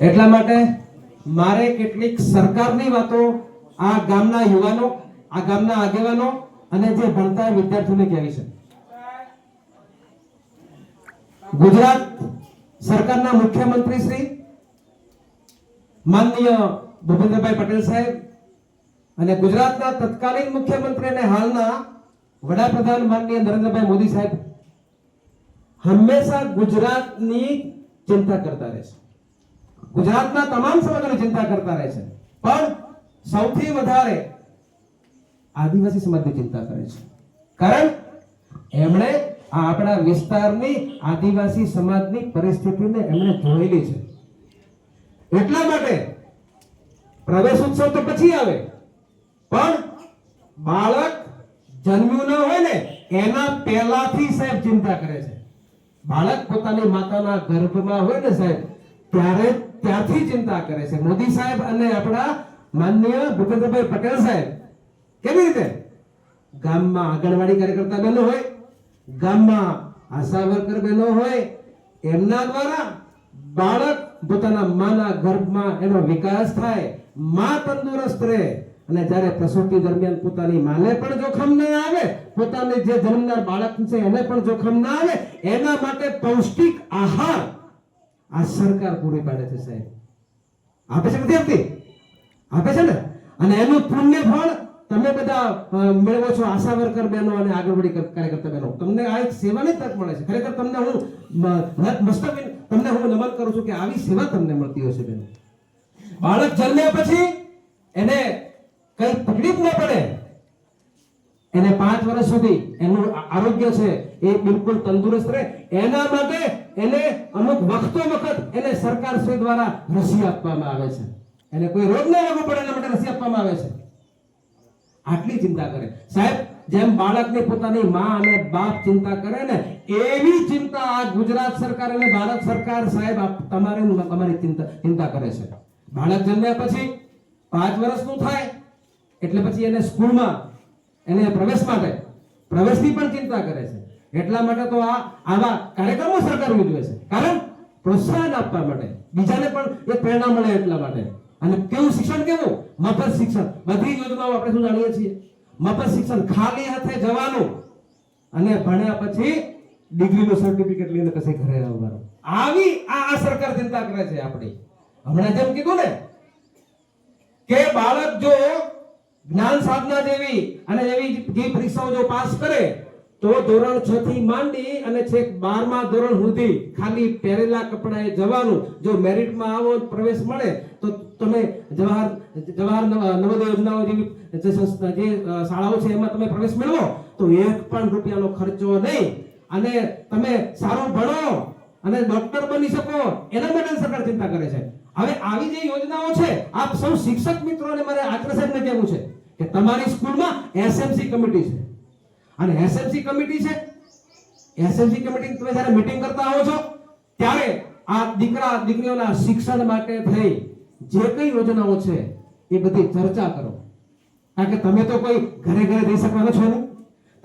એટલા માટે મારે કેટલીક સરકારની વાતો આ ગામના યુવાનો, આ ગામના આગેવાનો અને જે ભણતા વિદ્યાર્થીઓને કહેવી છે. ગુજરાત સરકારના મુખ્યમંત્રી શ્રી માનનીય ભૂપેન્દ્રભાઈ પટેલ સાહેબ અને ગુજરાતના તત્કાલીન મુખ્યમંત્રી અને હાલના વડાપ્રધાન માનનીય નરેન્દ્રભાઈ મોદી સાહેબ હંમેશા ગુજરાતની ચિંતા કરતા રહે છે. ગુજરાતના તમામ સમાજોની ચિંતા કરતા રહે છે. પણ સૌથી વધારે આદિવાસી સમાજની ચિંતા કરે છે. કારણ એમણે આપણા વિસ્તારની આદિવાસી સમાજની પરિસ્થિતિને એમણે જોયેલી છે. એટલા માટે પ્રવેશ ઉત્સવ તો પછી આવે. પણ બાળક જન્મ્યું ન હોય ને, એના પહેલાથી સાહેબ ચિંતા કરે છે. બાળક પોતાની માતાના ગર્ભમાં હોય ને સાહેબ ત્યારે ત્યાંથી ચિંતા કરે છે. મોદી સાહેબ અને આપણા માનનીય ભૂપેન્દ્રભાઈ પટેલ સાહેબ, કેવી રીતે? ગામમાં આંગણવાડી કાર્યકર્તા બહેનો હોય, ગામમાં આશા વર્કર બહેનો હોય, એમના દ્વારા બાળક પોતાના માના ગર્ભમાં એનો વિકાસ થાય, માં તંદુરસ્ત રહે. અને જ્યારે પ્રસૂતિ દરમિયાન પોતાની માને પણ જોખમ ન આવે, પોતાને જે જન્મનાર બાળક છે એને પણ જોખમ ન આવે, એના માટે પૌષ્ટિક આહાર આ સરકાર પૂરી પાડે છે સાહેબ. આપે છે આપતી આપે છે ને? અને એનું પુણ્ય ફળ તમે બધા મેળવો છો આશા વર્કર બહેનો અને આગળવડી કર- કાર્યકર્તા બહેનો. તમને આ એક સેવાની તક મળે છે. ખરેખર તમને હું મસ્તક તમને હું નમન કરું છું કે આવી સેવા તમને મળતી હશે બહેનો. બાળક જન્મ્યા પછી એને કઈ તકલીફ ન પડે. વર્ષ સુધી એનું આરોગ્ય છે એ બિલકુલ તંદુરસ્ત રહે. એના માટે એને અમુક વખતો વખત એને સરકાર શ્રી દ્વારા રસી આપવામાં આવે છે. એને કોઈ રોગ ન લાગુ પડે એના માટે રસી આપવામાં આવે છે. આટલી ચિંતા કરે. સાહેબ, જેમ બાળકને પોતાની માં અને બાપ ચિંતા કરે ને, એવી ચિંતા આ ગુજરાત સરકાર અને ભારત સરકાર સાહેબ તમારે તમારી ચિંતા ચિંતા કરે છે. બાળક જન્મ્યા પછી પાંચ વર્ષનું થાય, એટલે પછી એને સ્કૂલમાં એને પ્રવેશ માટે. પ્રવેશની પણ ચિંતા કરે છે. એટલા માટે તો આ આવા કાર્યક્રમો સરકાર ઉજવે છે. કારણ પ્રોત્સાહન આપવા માટે. બીજાને પણ એ પ્રેરણા મળે એટલા માટે. અને કેવું શિક્ષણ કેવું? મફત શિક્ષણ. બધી યોજનાઓ આપણે શું જાણીએ છીએ? મફત શિક્ષણ ખાલી હાથે જવાનું અને ભણ્યા પછી ડિગ્રીનું સર્ટિફિકેટ લઈને પછી ઘરે આવવાનું. આવી આ સરકાર ચિંતા કરે છે આપણી. હમણાં જેમ કીધું ને કે બાળક જો જ્ઞાન સાધના જેવી અને એવી જે પરીક્ષાઓ જો પાસ કરે, તો ધોરણ છ થી માંડી અને છેક 12મા ધોરણ સુધી ખાલી પહેરેલા કપડાએ જવાનું. જો મેરિટમાં આવો પ્રવેશ મળે, તો તમે જવાહર જવાહર નવ- નવોદય યોજનાઓ જેવી જે શાળાઓ છે, એમાં તમે પ્રવેશ મેળવો, તો એક પણ રૂપિયાનો ખર્ચો નહીં. અને તમે સારું ભણો અને ડોક્ટર બની શકો, એના માટે સરકાર ચિંતા કરે છે. હવે આવી જે યોજનાઓ છે, આપ સૌ શિક્ષક મિત્રોને મારે આગ્રહ સાહેબને કહેવું છે કે તમારી સ્કૂલમાં એસએમસી કમિટી છે. અને એસએમસી કમિટી છે એસએમસી કમિટી તમે જ્યારે મીટિંગ કરતા હો છો, ત્યારે આ દીકરા, દીકરીઓના શિક્ષણ માટે થઈ જે કઈ યોજનાઓ છે, એ બધી ચર્ચા કરો. કારણ કે તમે તો કોઈ ઘરે ઘરે જઈ શકવાના છો નહીં.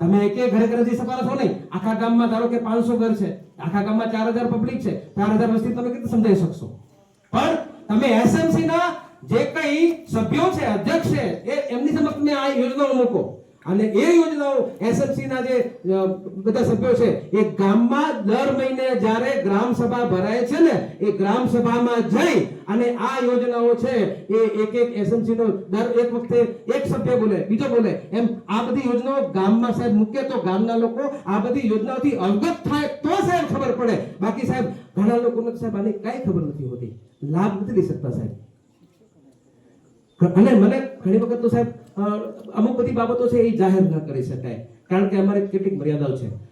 તમે એક ઘરે ઘરે જઈ શકવાના છો નહીં. આખા ગામમાં ધારો કે પાંચસો ઘર છે, આખા ગામમાં ચાર હજાર પબ્લિક છે, ચાર હજાર વસ્તી તમે કેટલી સમજાવી શકશો? પણ તમે એસએમસી ના જે કઈ સભ્યો છે, અધ્યક્ષ છે, એ એમની સમક્ષ તમે આ યોજનાઓ મૂકો. અને એ યોજનાઓ એસએમસી ના જે બધા સભ્યો છે, એ ગામમાં દર મહિને જ્યારે ગ્રામ સભા ભરાય છે ને, એ ગ્રામ સભામાં જઈ અને આ યોજનાઓ છે, એ એક એક એસએમસી નો દર એક વખતે એક સભ્ય બોલે, બીજો બોલે. એમ આ બધી યોજનાઓ ગામમાં સાહેબ મૂકે તો ગામના લોકો આ બધી યોજનાઓથી અવગત થાય તો સાહેબ ખબર પડે. બાકી સાહેબ ઘણા લોકોને સાહેબ આની કાંઈ ખબર નથી હોતી. લાભ નથી લઈ શકતા સાહેબ. અને મને ઘણી વખત તો સાહેબ અમુક બધી બાબતો છે એ જાહેર ન કરી શકાય. કારણ કે અમારે કેટલીક મર્યાદાઓ છે.